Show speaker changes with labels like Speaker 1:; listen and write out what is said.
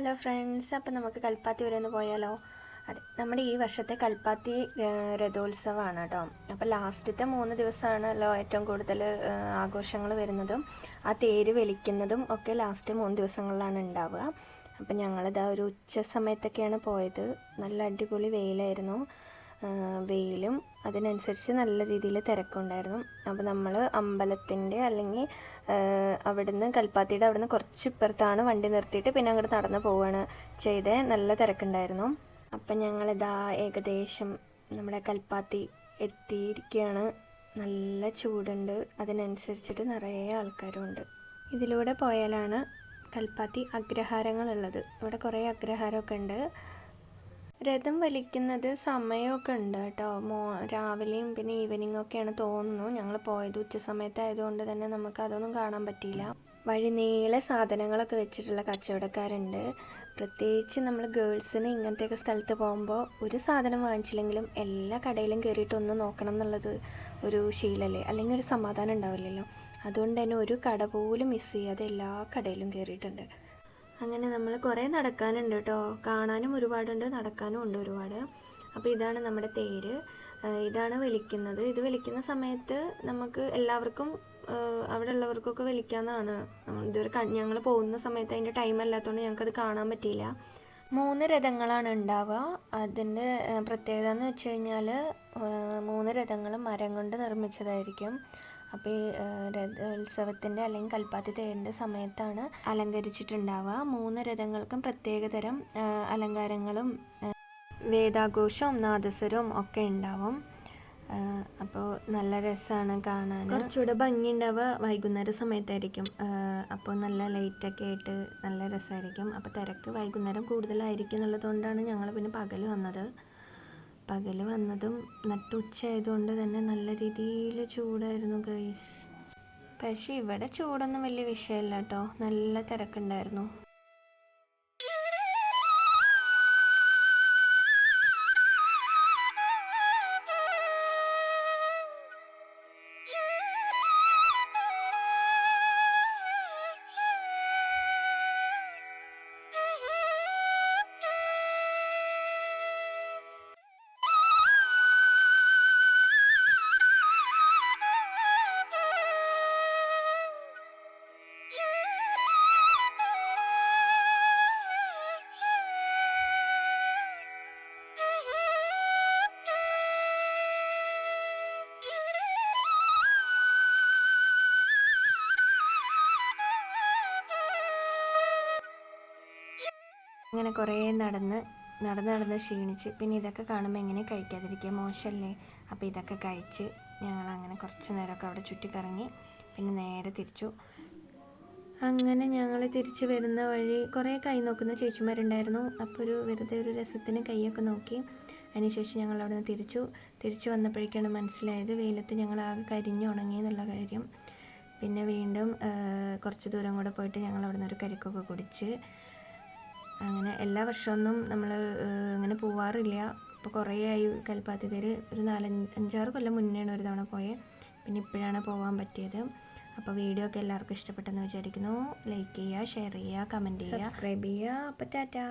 Speaker 1: Hello friends അപ്പം നമുക്ക് കൽപ്പാത്തി വരെ ഒന്ന് പോയാലോ? അതെ നമ്മുടെ ഈ വർഷത്തെ കൽപ്പാത്തി രഥോത്സവമാണ് കേട്ടോ. അപ്പോൾ ലാസ്റ്റത്തെ മൂന്ന് ദിവസമാണല്ലോ ഏറ്റവും കൂടുതൽ ആഘോഷങ്ങൾ വരുന്നതും ആ തേര് വലിക്കുന്നതും ഒക്കെ ലാസ്റ്റ് മൂന്ന് ദിവസങ്ങളിലാണ് ഉണ്ടാവുക. അപ്പം ഞങ്ങളിതാ ഒരു ഉച്ച സമയത്തൊക്കെയാണ് പോയത്. നല്ല അടിപൊളി വെയിലായിരുന്നു. വെയിലും അതിനനുസരിച്ച് നല്ല രീതിയിൽ തിരക്കുണ്ടായിരുന്നു. അപ്പോൾ നമ്മൾ അമ്പലത്തിന്റെ അല്ലെങ്കിൽ അവിടുന്ന് കൽപ്പാത്തിയുടെ അവിടുന്ന് കുറച്ച് ഇപ്പുറത്താണ് വണ്ടി നിർത്തിയിട്ട് പിന്നെ അങ്ങോട്ട് നടന്ന് പോവുകയാണ് ചെയ്തത്. നല്ല തിരക്കുണ്ടായിരുന്നു. അപ്പം ഞങ്ങളിതാ ഏകദേശം നമ്മുടെ കൽപ്പാത്തി എത്തിയിരിക്കുകയാണ്. നല്ല ചൂടുണ്ട്. അതിനനുസരിച്ചിട്ട് നിറയെ ആൾക്കാരുണ്ട് ഇതിലൂടെ പോയാലാണ് കൽപ്പാത്തി അഗ്രഹാരങ്ങളുള്ളത്. ഇവിടെ കുറേ അഗ്രഹാരമൊക്കെ ഉണ്ട്. രഥം വലിക്കുന്നത് സമയമൊക്കെ ഉണ്ട് കേട്ടോ. മോ രാവിലെയും പിന്നെ ഈവനിങ് ഒക്കെയാണ് തോന്നുന്നു. ഞങ്ങൾ പോയത് ഉച്ച സമയത്തായതുകൊണ്ട് തന്നെ നമുക്ക് അതൊന്നും കാണാൻ പറ്റിയില്ല. വഴി നീളെ സാധനങ്ങളൊക്കെ വെച്ചിട്ടുള്ള കച്ചവടക്കാരുണ്ട്. പ്രത്യേകിച്ച് നമ്മൾ ഗേൾസിന് ഇങ്ങനത്തെയൊക്കെ സ്ഥലത്ത് പോകുമ്പോൾ ഒരു സാധനം വാങ്ങിച്ചില്ലെങ്കിലും എല്ലാ കടയിലും കയറിയിട്ട് ഒന്ന് നോക്കണം എന്നുള്ളത് ഒരു ശീലല്ലേ? അല്ലെങ്കിൽ ഒരു സമാധാനം ഉണ്ടാവില്ലല്ലോ. അതുകൊണ്ട് തന്നെ ഒരു കട പോലും മിസ് ചെയ്യാതെ എല്ലാ കടയിലും കയറിയിട്ടുണ്ട് അങ്ങനെ നമ്മൾ കുറേ നടക്കാനുണ്ട് കേട്ടോ കാണാനും ഒരുപാടുണ്ട് നടക്കാനും ഉണ്ട് ഒരുപാട്. അപ്പോൾ ഇതാണ് നമ്മുടെ തേര്. ഇതാണ് വലിക്കുന്നത്. ഇത് വലിക്കുന്ന സമയത്ത് നമുക്ക് എല്ലാവർക്കും അവിടെ ഉള്ളവർക്കൊക്കെ വലിക്കാമെന്നാണ് ഇതുവരെ ഞങ്ങൾ പോകുന്ന സമയത്ത് അതിന്റെ ടൈം അല്ലാത്തതുകൊണ്ട് ഞങ്ങൾക്കത് കാണാൻ പറ്റിയില്ല. മൂന്ന് രഥങ്ങളാണ് ഉണ്ടാവുക. അതിന്റെ പ്രത്യേകത എന്ന് വെച്ച് കഴിഞ്ഞാൽ മൂന്ന് രഥങ്ങൾ മരം കൊണ്ട് നിർമ്മിച്ചതായിരിക്കും. അപ്പോൾ ഈ രഥോത്സവത്തിന്റെ അല്ലെങ്കിൽ കൽപ്പാത്തി തേരിന്റെ സമയത്താണ് അലങ്കരിച്ചിട്ടുണ്ടാവുക. മൂന്ന് രഥങ്ങൾക്കും പ്രത്യേകതരം അലങ്കാരങ്ങളും വേദാഘോഷവും നാദസ്വരവും ഒക്കെ ഉണ്ടാവും. അപ്പോൾ നല്ല രസമാണ് കാണാൻ കുറച്ചുകൂടെ ഭംഗി ഉണ്ടാവുക വൈകുന്നേര സമയത്തായിരിക്കും. അപ്പോൾ നല്ല ലൈറ്റൊക്കെ ആയിട്ട് നല്ല രസമായിരിക്കും അപ്പോൾ തിരക്ക് വൈകുന്നേരം കൂടുതലായിരിക്കും എന്നുള്ളതുകൊണ്ടാണ് ഞങ്ങൾ പിന്നെ പകൽ വന്നത്. പകൽ വന്നതും നട്ട് ആയതുകൊണ്ട് തന്നെ നല്ല രീതിയിൽ ചൂടായിരുന്നു ഗൈസ് പക്ഷേ ഇവിടെ ചൂടൊന്നും വലിയ വിഷയമല്ല കേട്ടോ നല്ല തിരക്കുണ്ടായിരുന്നു. അങ്ങനെ കുറേ നടന്ന് നടന്ന് നടന്ന് ക്ഷീണിച്ച്. പിന്നെ ഇതൊക്കെ കാണുമ്പോൾ എങ്ങനെ കഴിക്കാതിരിക്കുക? മോശമല്ലേ? അപ്പോൾ ഇതൊക്കെ കഴിച്ച് ഞങ്ങൾ അങ്ങനെ കുറച്ച് നേരമൊക്കെ അവിടെ ചുറ്റിക്കറങ്ങി പിന്നെ നേരെ തിരിച്ചു. അങ്ങനെ ഞങ്ങൾ തിരിച്ചു വരുന്ന വഴി കുറേ കൈ നോക്കുന്ന ചേച്ചിമാരുണ്ടായിരുന്നു. അപ്പോൾ ഒരു വെറുതെ ഒരു രസത്തിന് കൈയൊക്കെ നോക്കി അതിനുശേഷം ഞങ്ങൾ അവിടെ നിന്ന് തിരിച്ചു. തിരിച്ചു വന്നപ്പോഴേക്കാണ് മനസ്സിലായത് വെയിലത്ത് ഞങ്ങൾ ആകെ കരിഞ്ഞു ഉണങ്ങിയെന്നുള്ള കാര്യം. പിന്നെ വീണ്ടും കുറച്ച് ദൂരം കൂടെ പോയിട്ട് ഞങ്ങൾ അവിടെ നിന്ന് ഒരു കരിക്കൊക്കെ കുടിച്ച് അങ്ങനെ എല്ലാ വർഷമൊന്നും നമ്മൾ അങ്ങനെ പോവാറില്ല. ഇപ്പോൾ കുറേ ആയി കൽപ്പാത്തി ഒരു നാലഞ്ച് അഞ്ചാറ് കൊല്ലം മുന്നെയാണ് ഒരു തവണ പോയത് പിന്നെ ഇപ്പോഴാണ് പോകാൻ പറ്റിയത്. അപ്പോൾ വീഡിയോ ഒക്കെ എല്ലാവർക്കും ഇഷ്ടപ്പെട്ടെന്ന് വിചാരിക്കുന്നു. ലൈക്ക് ചെയ്യുക ഷെയർ ചെയ്യുക കമന്റ് ചെയ്യുക സബ്സ്ക്രൈബ് ചെയ്യുക അപ്പോൾ ടാറ്റാ.